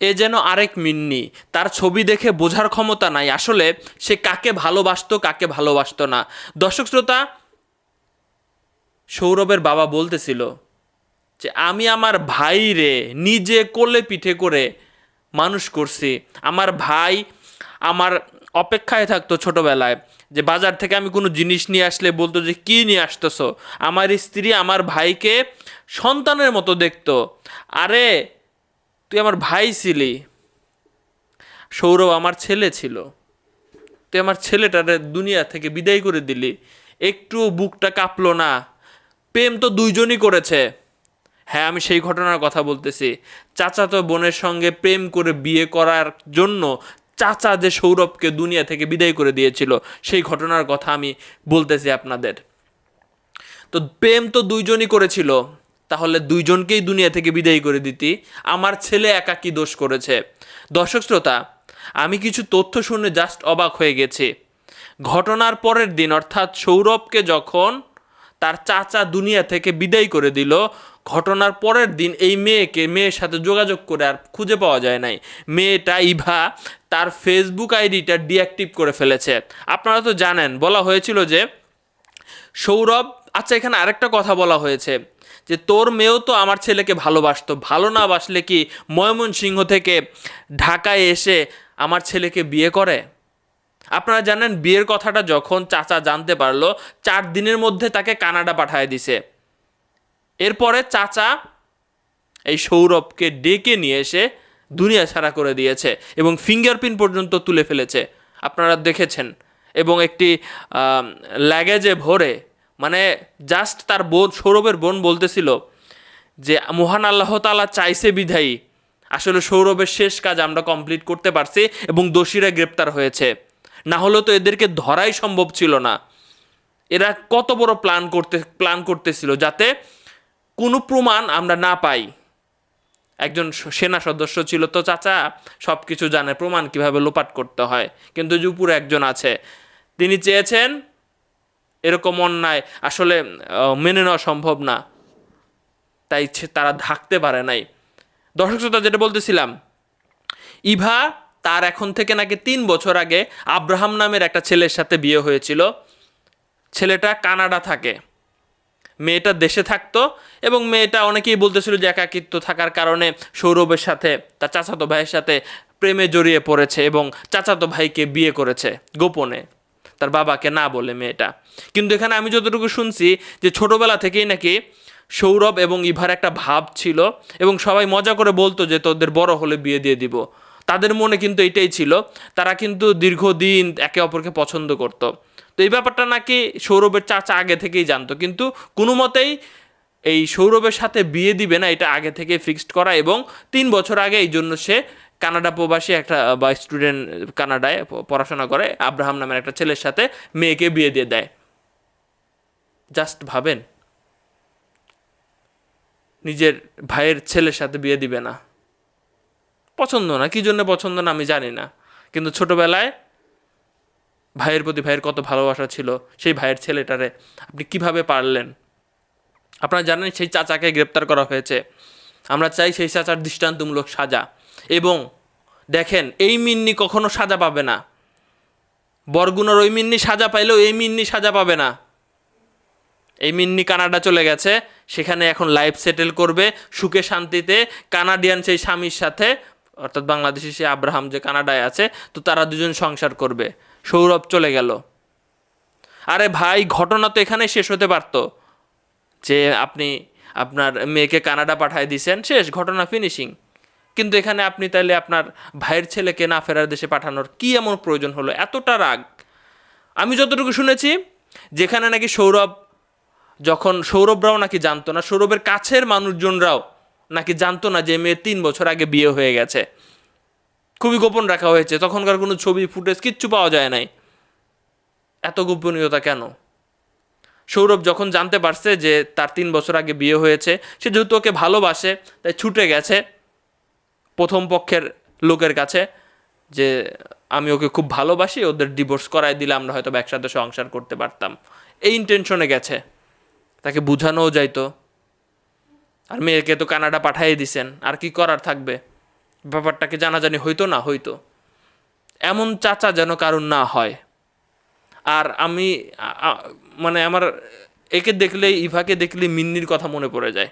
এ যেন আরেক মিন্নি। তার ছবি দেখে বোঝার ক্ষমতা নাই। আসলে সে কাকে ভালোবাসতো কাকে ভালোবাসতো না। দর্শক শ্রোতা, সৌরভের বাবা বলতেছিল যে, আমি আমার ভাই রে, নিজে কোলে পিঠে করে মানুষ করছি। আমার ভাই আমার অপেক্ষায় থাকতো ছোটোবেলায় যে, বাজার থেকে আমি কোনো জিনিস নিয়ে আসলে বলতো যে, কী নিয়ে আসতেছো? আমার স্ত্রী আমার ভাইকে সন্তানের মতো দেখতো। আরে তুই আমার ভাই ছিলি। সৌরভ আমার ছেলে ছিল। তুই আমার ছেলেটারে দুনিয়া থেকে বিদায় করে দিলি। একটু বুকটা কাঁপলো না। প্রেম তো দুইজনই করেছে। হ্যাঁ আমি সেই ঘটনার কথা বলতেছি। চাচা তো বোনের সঙ্গে প্রেম করে বিয়ে করার জন্য চাচা যে সৌরভকে দুনিয়া থেকে বিদায় করে দিয়েছিল, সেই ঘটনার কথা আমি বলতেছি আপনাদের। তো প্রেম তো দুইজনই করেছিল। তাহলে দুইজনকেই দুনিয়া থেকে বিদায়ী করে দিতি। আমার ছেলে একা কি দোষ করেছে? দর্শক শ্রোতা, আমি কিছু তথ্য শুনে জাস্ট অবাক হয়ে গেছি। ঘটনার পরের দিন, অর্থাৎ সৌরভকে যখন তার চাচা দুনিয়া থেকে বিদায় করে দিল, ঘটনার পরের দিন এই মেয়েকে, মেয়ের সাথে যোগাযোগ করে আর খুঁজে পাওয়া যায় নাই। মেয়েটা ইভা তার ফেসবুক আইডিটা ডিঅ্যাক্টিভ করে ফেলেছে। আপনারা তো জানেন, বলা হয়েছিল যে সৌরভ আচ্ছা এখানে আরেকটা কথা বলা হয়েছে। যে তোর মেয়েও তো আমার ছেলেকে ভালোবাসতো। ভালো না বাসলে কি ময়মনসিংহ থেকে ঢাকায় এসে আমার ছেলেকে বিয়ে করে? আপনারা জানেন বিয়ের কথাটা যখন চাচা জানতে পারল, চার দিনের মধ্যে তাকে কানাডা পাঠায় দিছে। এরপরে চাচা এই সৌরভকে ডেকে নিয়ে এসে দুনিয়া ছাড়া করে দিয়েছে এবং ফিঙ্গারপ্রিন্ট পর্যন্ত তুলে ফেলেছে। আপনারা দেখেছেন এবং একটি ল্যাগেজে ভরে মানে জাস্ট তার বোন, সৌরভের বোন বলতেছিল যে, মহান আল্লাহ তালা চাইছে বিধায়ী। আসলে সৌরভের শেষ কাজ আমরা কমপ্লিট করতে পারছি এবং দোষীরা গ্রেপ্তার হয়েছে। না হলে তো এদেরকে ধরাই সম্ভব ছিল না। এরা কত বড় প্ল্যান করতে প্ল্যান করতেছিল যাতে কোনো প্রমাণ আমরা না পাই। একজন সেনা সদস্য ছিল তো চাচা সব কিছু জানে, প্রমাণ কীভাবে লোপাট করতে হয়। কিন্তু যে উপরে একজন আছে, তিনি চেয়েছেন এরকম অন্যায় আসলে মেনে নেওয়া সম্ভব না। তাই তারা থাকতে পারে নাই। দর্শক শ্রোতা, যেটা বলতেছিলাম, ইভা তার এখন থেকে নাকি তিন বছর আগে আব্রাহাম নামের একটা ছেলের সাথে বিয়ে হয়েছিল। ছেলেটা কানাডা থাকে। মেয়েটা দেশে থাকতো এবং মেয়েটা অনেকেই বলতেছিল যে একাকিত্ব থাকার কারণে সৌরভের সাথে, তার চাচাতো ভাইয়ের সাথে প্রেমে জড়িয়ে পড়েছে এবং চাচাতো ভাইকে বিয়ে করেছে গোপনে। তার বাবাকে না বলে মেয়েটা। কিন্তু এখানে আমি যতটুকু শুনছি যে ছোটবেলা থেকেই নাকি সৌরভ এবং ইভার একটা ভাব ছিল এবং সবাই মজা করে বলতো যে তোদের বড় হলে বিয়ে দিয়ে দিব। তাদের মনে কিন্তু এটাই ছিল। তারা কিন্তু দীর্ঘদিন একে অপরকে পছন্দ করত। তো এই ব্যাপারটা নাকি সৌরভের চাচা আগে থেকেই জানতো। কিন্তু কোনো মতেই এই সৌরভের সাথে বিয়ে দিবে না, এটা আগে থেকে ফিক্সড করা এবং তিন বছর আগে এই জন্য সে কানাডা প্রবাসী একটা বা স্টুডেন্ট কানাডায় পড়াশোনা করে, আব্রাহাম নামের একটা ছেলের সাথে মেয়েকে বিয়ে দিয়ে দেয়। জাস্ট ভাবেন। নিজের ভাইয়ের ছেলের সাথে বিয়ে দিবে না। পছন্দ না, কী জন্য পছন্দ না আমি জানি না। কিন্তু ছোটবেলায় ভাইয়ের প্রতি ভাইয়ের কত ভালোবাসা ছিল, সেই ভাইয়ের ছেলেটারে আপনি কীভাবে পারলেন? আপনারা জানেন সেই চাচাকে গ্রেপ্তার করা হয়েছে। আমরা চাই সেই চাচার দৃষ্টান্তমূলক সাজা। এবং দেখেন, এই মিন্নি কখনো সাজা পাবে না। বরগুনার ওই মিন্নি সাজা পাইলেও এই মিন্নি সাজা পাবে না। এই মিন্নি কানাডা চলে গেছে, সেখানে এখন লাইফ সেটেল করবে সুখে শান্তিতে। কানাডিয়ান সেই স্বামীর সাথে, অর্থাৎ বাংলাদেশি সেই আব্রাহাম যে কানাডায় আছে, তো তারা দুজন সংসার করবে। সৌরভ চলে গেল। আরে ভাই, ঘটনা তো এখানেই শেষ হতে পারতো। যে আপনি আপনার মেয়েকে কানাডা পাঠায় দিয়েছেন, শেষ, ঘটনা ফিনিশিং কিন্তু এখানে আপনি তাইলে আপনার ভাইয়ের ছেলেকে না ফেরার দেশে পাঠানোর কি এমন প্রয়োজন হলো? এতটা রাগ। আমি যতটুকু শুনেছি, যেখানে নাকি সৌরভ, যখন সৌরভরাও নাকি জানতো না, সৌরভের কাছের মানুষজনরাও নাকি জানতো না যে মেয়ের তিন বছর আগে বিয়ে হয়ে গেছে। খুবই গোপন রাখা হয়েছে, তখনকার কোনো ছবি, ফুটেজ কিচ্ছু পাওয়া যায় নাই। এত গোপনীয়তা কেন? সৌরভ যখন জানতে পারছে যে তার তিন বছর আগে বিয়ে হয়েছে, সে যেহেতু ওকে ভালোবাসে, তাই ছুটে গেছে প্রথম পক্ষের লোকের কাছে যে, আমি ওকে খুব ভালোবাসি, ওদের ডিভোর্স করাই দিলে আমরা হয়তো একসাথে সংসার করতে পারতাম। এই ইন্টেনশনে গেছে। তাকে বোঝানোও যাইতো। আর মেয়েকে তো কানাডা পাঠিয়ে দিছেন, আর কি করার থাকবে? ব্যাপারটাকে জানাজানি হইতো না হইতো? এমন চাচা যেন কারণ না হয়। আর আমি মানে আমার একে দেখলে ইভাকে দেখলে মিন্নির কথা মনে পড়ে যায়।